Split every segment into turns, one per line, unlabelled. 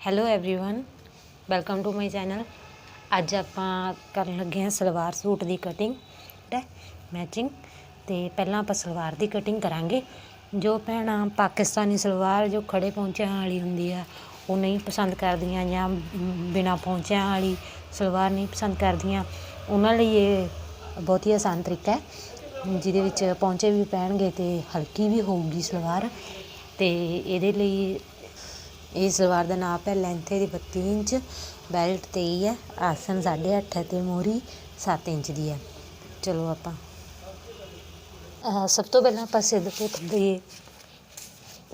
hello everyone welcome to my channel ਅੱਜ ਆਪਾਂ ਕਰਨ ਲੱਗੇ ਹਾਂ ਸਲਵਾਰ ਸੂਟ ਦੀ ਕਟਿੰਗ ਹੈ ਮੈਚਿੰਗ ਤੇ ਪਹਿਲਾਂ ਆਪਾਂ ਸਲਵਾਰ ਦੀ ਕਟਿੰਗ ਕਰਾਂਗੇ ਜੋ ਭੈਣਾਂ ਪਾਕਿਸਤਾਨੀ ਸਲਵਾਰ ਜੋ ਖੜੇ ਪਹੁੰਚਿਆਂ ਵਾਲੀ ਹੁੰਦੀ ਆ ਉਹ ਨਹੀਂ ਪਸੰਦ ਕਰਦੀਆਂ ਜਾਂ ਬਿਨਾ ਪਹੁੰਚਿਆਂ ਵਾਲੀ ਸਲਵਾਰ ਨਹੀਂ ਪਸੰਦ ਕਰਦੀਆਂ ਉਹਨਾਂ ਲਈ ਇਹ ਬਹੁਤ ਹੀ ਆਸਾਨ ਤਰੀਕਾ ਹੈ ਜਿਹਦੇ ਵਿੱਚ ਪਹੁੰਚੇ ਵੀ ਪੈਣਗੇ ਤੇ ਹਲਕੀ ਵੀ ਹੋਊਗੀ ਸਲਵਾਰ ਤੇ ਇਹਦੇ ਲਈ ਇਹ ਸਲਵਾਰ ਦਾ ਨਾਪ ਹੈ ਲੈਂਥ ਇਹਦੀ 32 ਇੰਚ ਬੈਲਟ 23 ਹੈ ਆਸਨ 8.5 ਤੇ ਮੋਰੀ 7 ਇੰਚ ਦੀ ਹੈ। ਚਲੋ ਆਪਾਂ ਸਭ ਤੋਂ ਪਹਿਲਾਂ ਆਪਾਂ ਸਿੱਧ ਪੁੱਠ ਦੀ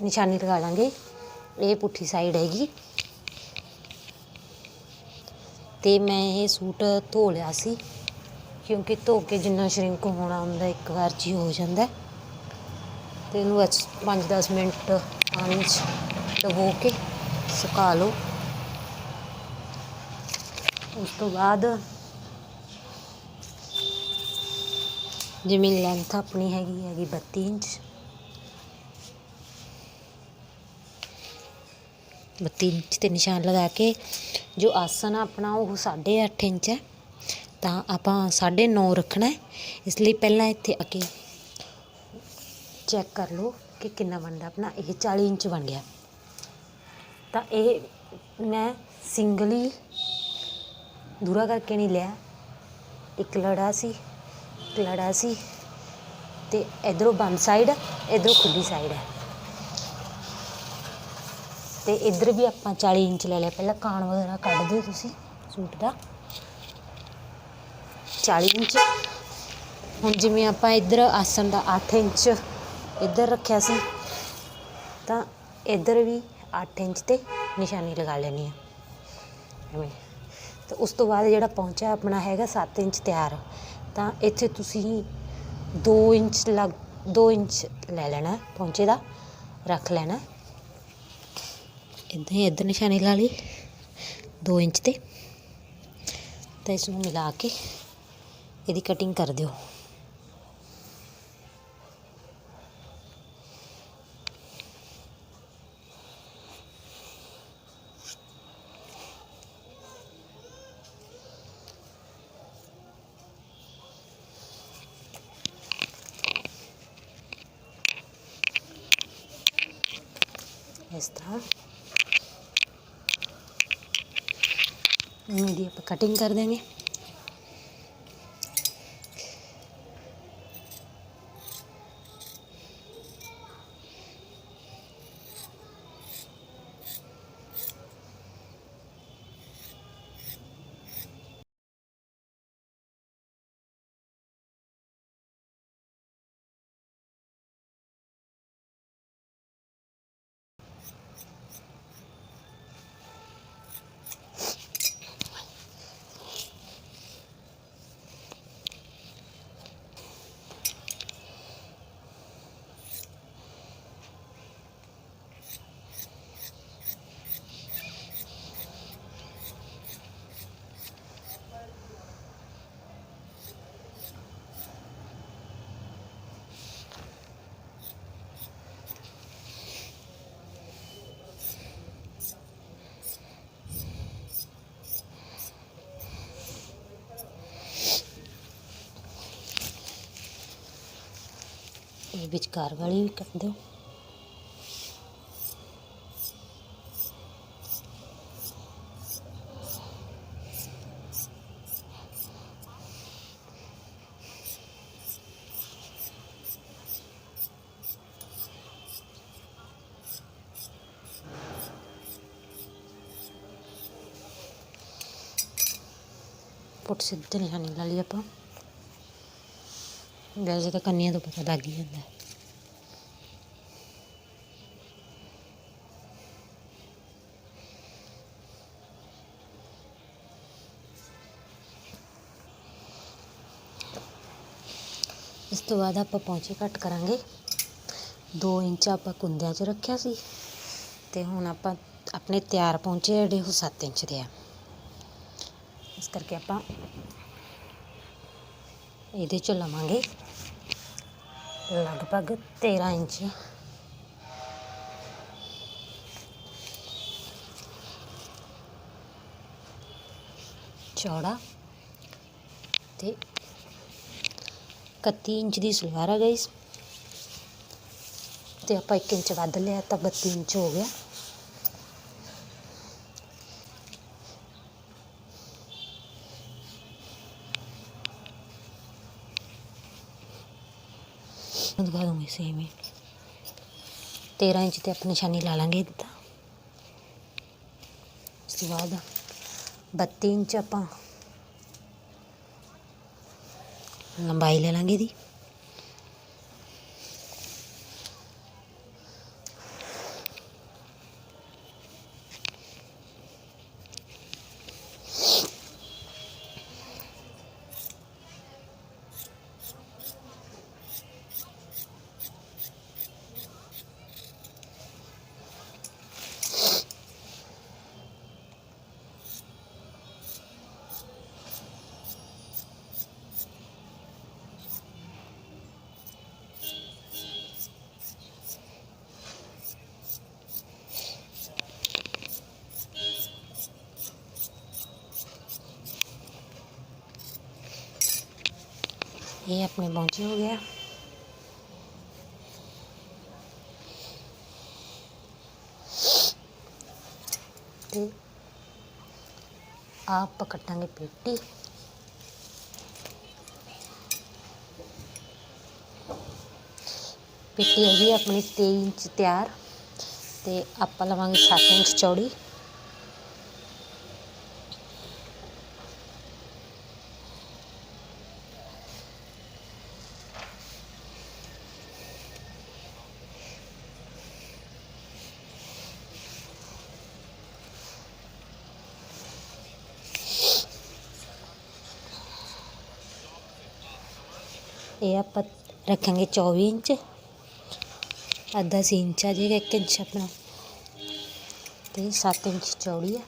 ਨਿਸ਼ਾਨੀ ਲਗਾ ਲਾਂਗੇ। ਇਹ ਪੁੱਠੀ ਸਾਈਡ ਹੈਗੀ। ਤੇ ਮੈਂ ਇਹ ਸੂਟ ਧੋ ਲਿਆ ਸੀ, ਕਿਉਂਕਿ ਧੋ ਕੇ ਜਿੰਨਾ ਸ਼ਰਿੰਕ ਹੋਣਾ ਹੁੰਦਾ, ਇੱਕ ਵਾਰ ਜੀ ਹੋ ਜਾਂਦਾ ਹੈ। ਤੇ ਇਹਨੂੰ 5-10 ਮਿੰਟ ਪਾਣੀ 'ਚ ਡਬੋ ਕੇ ਸੁਕਾ ਲਓ। ਉਸ ਤੋਂ ਬਾਅਦ ਜਿਵੇਂ ਲੈਂਥ ਆਪਣੀ ਹੈਗੀ ਹੈਗੀ 32 ਇੰਚ। 32 ਇੰਚ ਤੇ ਨਿਸ਼ਾਨ ਲਗਾ ਕੇ ਜੋ ਆਸਨ ਆਪਣਾ ਉਹ 8.5 ਇੰਚ ਹੈ, ਤਾਂ ਆਪਾਂ 9.5 ਰੱਖਣਾ ਇਸ ਲਈ ਪਹਿਲਾਂ ਇੱਥੇ ਆ ਚੈੱਕ ਕਰ ਲਓ ਕਿ ਕਿੰਨਾ ਬਣਦਾ। ਆਪਣਾ ਇਹ 40 ਇੰਚ ਬਣ ਗਿਆ। ਤਾਂ ਇਹ ਮੈਂ ਸਿੰਗਲੀ ਦੂਰਾ ਕਰਕੇ ਨਹੀਂ ਲਿਆ। ਇੱਕ ਲੜਾ ਸੀ, ਇੱਕ ਲੜਾ ਸੀ ਤੇ ਇਧਰੋਂ ਬੰਦ ਸਾਈਡ ਇਧਰੋਂ ਖੁੱਲੀ ਸਾਈਡ ਹੈ। ਤੇ ਇਧਰ ਵੀ ਆਪਾਂ 40 ਇੰਚ ਲੈ ਲਿਆ। ਪਹਿਲਾਂ ਕਾਣ ਵਗੈਰਾ ਕੱਢ ਦਿਓ ਤੁਸੀਂ ਸੂਟ ਦਾ। 40 ਇੰਚ। ਹੁਣ ਜਿਵੇਂ ਆਪਾਂ ਇਧਰ ਆਸਣ ਦਾ 8 ਇੰਚ ਇੱਧਰ ਰੱਖਿਆ ਸੀ, ਤਾਂ ਇੱਧਰ ਵੀ 8 ਇੰਚ ਤੇ ਨਿਸ਼ਾਨੀ ਲਗਾ ਲੈਣੀ ਹੈ। ਐਵੇਂ। ਤੇ ਉਸ ਤੋਂ ਬਾਅਦ ਜਿਹੜਾ ਪਹੁੰਚਾ ਆਪਣਾ ਹੈਗਾ 7 ਇੰਚ ਤਿਆਰ। ਤਾਂ ਇੱਥੇ ਤੁਸੀਂ 2 ਇੰਚ ਲੱਗ 2 ਇੰਚ ਲੈ ਲੈਣਾ ਹੈ ਪਹੁੰਚੇ ਦਾ ਰੱਖ ਲੈਣਾ। ਹੈ। ਇੱਦਾਂ ਹੀ ਇੱਧਰ ਨਿਸ਼ਾਨੀ ਲਾ ਲਈ 2 ਇੰਚ ਤੇ। ਤਾਂ ਇਸ ਨੂੰ ਮਿਲਾ ਕੇ ਇਹਦੀ ਕਟਿੰਗ ਕਰ ਦਿਓ। ਇਸ ਤਰ੍ਹਾਂ। ਇਹਦੀ ਆਪਾਂ ਕਟਿੰਗ ਕਰ ਦੇंगे ਇਹ ਵਿਚਕਾਰ ਵਾਲੀ ਵੀ ਕਰ ਦਿਓ। ਪੁੱਟ ਸਿੱਧੇ ਨਿਸ਼ਾਨੀ ਲਾ ਲਈ ਆਪਾਂ। ਵੈਸੇ ਤਾਂ ਕੰਨੀਆਂ ਤੋਂ ਪਤਾ ਲੱਗ ਹੀ ਜਾਂਦਾ ਹੈ। ਇਸ ਤੋਂ ਬਾਅਦ ਆਪਾਂ ਪੌਂਚੇ ਕੱਟ ਕਰਾਂਗੇ 2 ਇੰਚ ਆਪਾਂ ਕੁੰਦਿਆਂ 'ਚ ਰੱਖਿਆ ਸੀ ਤੇ ਹੁਣ ਆਪਾਂ ਆਪਣੇ ਤਿਆਰ ਪੌਂਚੇ ਜਿਹੜੇ ਉਹ 7 ਇੰਚ ਦੇ ਆ ਇਸ ਕਰਕੇ ਆਪਾਂ ਇਹਦੇ 'ਚ ਲਵਾਂਗੇ ਲਗਭਗ 13 ਇੰਚ। ਚੌੜਾ ਤੇ 31 ਇੰਚ ਦੀ ਸਲਵਾਰ ਆ ਗਈ। ਤੇ ਆਪਾਂ 1 ਇੰਚ ਵੱਧ ਲਿਆ ਤਾਂ 32 ਇੰਚ ਹੋ ਗਿਆ। ਮੈਂ ਦਿਖਾ ਦੂੰਗੀ ਸੇਮ ਹੀ 13 ਇੰਚ ਤੇ ਆਪਾਂ ਨਿਸ਼ਾਨੀ ਲਾ ਲਾਂਗੇ ਇੱਦਾਂ। ਉਸ ਤੋਂ ਬਾਅਦ 32 ਇੰਚ ਆਪਾਂ ਲੰਬਾਈ ਲੈ ਲਾਂਗੇ ਦੀ ਇਹ ਆਪਣੇ ਪਹੁੰਚੇ ਹੋ ਗਿਆ ਤੇ ਆਪ ਕੱਟਾਂਗੇ ਪੇਟੀ। ਪੇਟੀ ਹੈਗੀ ਆਪਣੀ 23 ਇੰਚ ਤਿਆਰ ਤੇ ਆਪਾਂ ਲਵਾਂਗੇ 7 ਇੰਚ ਚੌੜੀ। ਇਹ ਆਪਾਂ ਰੱਖਾਂਗੇ 24 ਇੰਚ। ਅੱਧਾ ਸੀ ਇੰਚ ਆ ਜਾਏਗਾ 1 ਇੰਚ ਆਪਣਾ। ਤੇ 7 ਇੰਚ ਚੌੜੀ ਆ।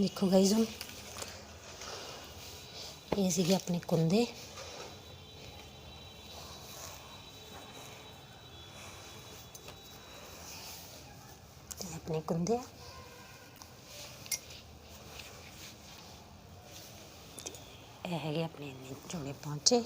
ਦੇਖੋ ਗਾਈਜ਼ ਹੁਣ। ਇਹ ਸੀਗੇ ਆਪਣੇ ਕੁੰਦੇ। ਤੇ ਆਪਣੇ ਕੁੰਦੇ। ਆ। ਇਹ ਹੈਗੇ ਆਪਣੇ ਇੰਨੇ ਚੌੜੇ ਪਹੁੰਚੇ